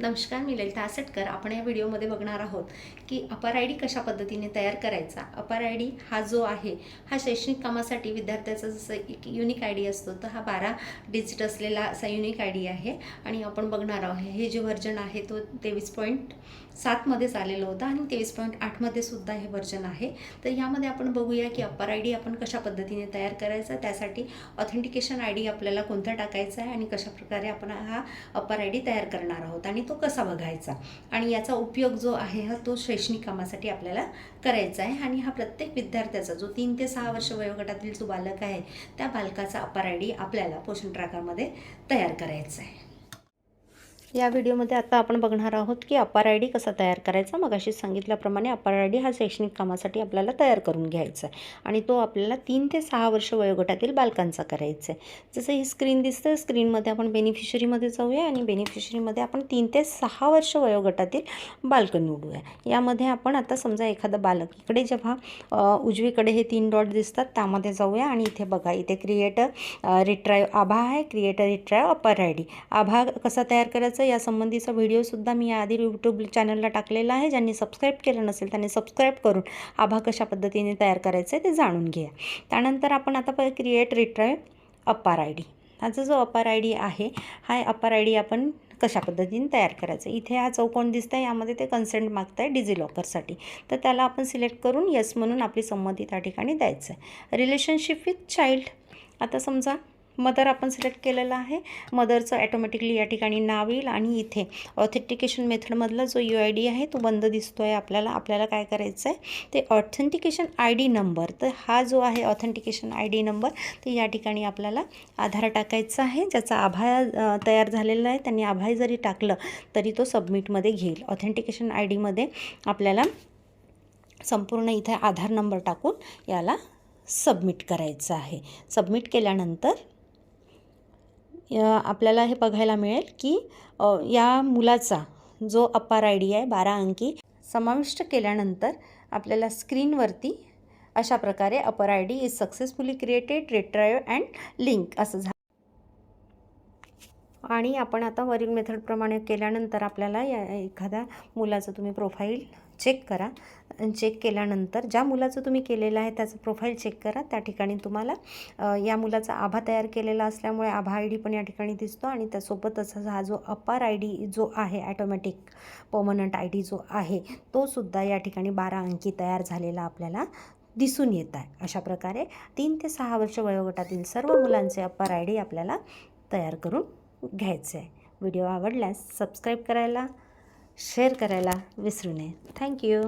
नमस्कार मी ललिता आसटकर. आपण या व्हिडिओमध्ये बघणार आहोत की अपर आय डी कशा पद्धतीने तयार करायचा. अपर आय डी हा जो आहे हा शैक्षणिक कामासाठी विद्यार्थ्याचा जसं एक युनिक आय डी असतो तर हा बारा डिजिट असलेला असा युनिक आय डी आहे. आणि आपण बघणार आहोत हे जे व्हर्जन आहे तो तेवीस पॉईंट सातमध्येच आलेलं होतं आणि तेवीस पॉईंट आठमध्ये सुद्धा हे व्हर्जन आहे. तर यामध्ये आपण बघूया की अपर आय डी आपण कशा पद्धतीने तयार करायचा त्यासाठी ऑथेंटिकेशन आय डी आपल्याला कोणता टाकायचा आहे आणि कशा प्रकारे आपण हा अपर आय डी तयार करणार आहोत. आणि तो कसा बघायचा? आणि याचा उपयोग जो आहे हा तो शैक्षणिक कामासाठी आपल्याला करायचा आहे. आणि हा प्रत्येक विद्यार्थ्याचा जो तीन ते सहा वर्ष वयोगटातील जो बालक आहे त्या बालकाचा अपर आय डी आपल्याला पोषण ट्रॅकरमध्ये तयार करायचा आहे. या व्हिडिओमध्ये आता आपण बघणार आहोत की अपार आय डी कसा तयार करायचा. मग अशी सांगितल्याप्रमाणे अपार आय डी हा शैक्षणिक कामासाठी आपल्याला तयार करून घ्यायचा आहे आणि तो आपल्याला तीन ते सहा वर्ष वयोगटातील बालकांचा करायचा आहे. जसं ही स्क्रीन दिसतं स्क्रीनमध्ये आपण बेनिफिशरीमध्ये जाऊया आणि बेनिफिशरीमध्ये आपण तीन ते सहा वर्ष वयोगटातील बालकं निवडूया. यामध्ये आपण आता समजा एखादं बालक इकडे जेव्हा उजवीकडे हे तीन डॉट दिसतात त्यामध्ये जाऊया आणि इथे बघा इथे क्रिएटर रिट्राईव्ह आभा आहे creator retrieve APAAR I D. आभा कसा तयार करायचा? या संबंधीचा व्हिडिओसुद्धा मी याआधी यूट्यूब चॅनलला टाकलेला आहे. ज्यांनी सबस्क्राईब केलं नसेल त्यांनी सबस्क्राईब करून आभा कशा पद्धतीने तयार करायचं आहे ते जाणून घ्या. त्यानंतर आपण आता प create retrieve APAAR I D हाचा जो अपार आय डी आहे हा अपार आय डी आपण कशा पद्धतीने तयार करायचं इथे हा चौकोन दिसत आहे यामध्ये ते कन्सेंट मागत आहे डिजिलॉकरसाठी तर त्याला आपण सिलेक्ट करून येस म्हणून आपली संमती त्या ठिकाणी द्यायचं आहे रिलेशनशिप विथ चाइल्ड आता समजा मदर आपण सिलेक्ट केलेला आहे. मदरचं ॲटोमॅटिकली या ठिकाणी नाव येईल आणि इथे. ऑथेंटिकेशन मेथडमधला जो यू आय डी आहे तो बंद दिसतो आहे आपल्याला. आपल्याला काय करायचं आहे ते ऑथेंटिकेशन आय डी नंबर तर हा जो आहे ऑथेंटिकेशन आय डी नंबर तर या ठिकाणी आपल्याला आधार टाकायचा आहे. ज्याचा आभाय तयार झालेला आहे. त्यांनी आभाय जरी टाकलं तरी तो सबमिटमध्ये घेईल. ऑथेंटिकेशन आय डीमध्ये आपल्याला संपूर्ण इथे आधार नंबर टाकून याला सबमिट करायचं आहे. सबमिट केल्यानंतर आपल्याला हे बघायला मिळेल की या मुलाचा जो अपार आय डी आहे बारा अंकी समाविष्ट केल्यानंतर आपल्याला स्क्रीनवरती अशा प्रकारे APAAR I D is successfully created retrieve and link असं झालं आणि आपण आता वरील मेथडप्रमाणे केल्यानंतर आपल्याला या एखाद्या मुलाचं तुम्ही प्रोफाईल चेक करा. चेक केल्यानंतर ज्या मुलाचं तुम्ही केलेलं आहे त्याचं प्रोफाईल चेक करा. त्या ठिकाणी तुम्हाला या मुलाचा आभा तयार केलेला असल्यामुळे आभा आय डी पण या ठिकाणी दिसतो आणि त्यासोबतच हा जो अपार आय डी जो आहे ॲटोमॅटिक पर्मनंट आय डी जो आहे तो सुद्धा या ठिकाणी बारा अंकी तयार झालेला आपल्याला दिसून येत आहे. अशा प्रकारे तीन ते सहा वर्ष वयोगटातील सर्व मुलांचे अप्पर आय डी आपल्याला तयार करून घ्यायचं आहे व्हिडिओ आवडल्यास सबस्क्राईब करायला शेअर करायला विसरू नये. थँक्यू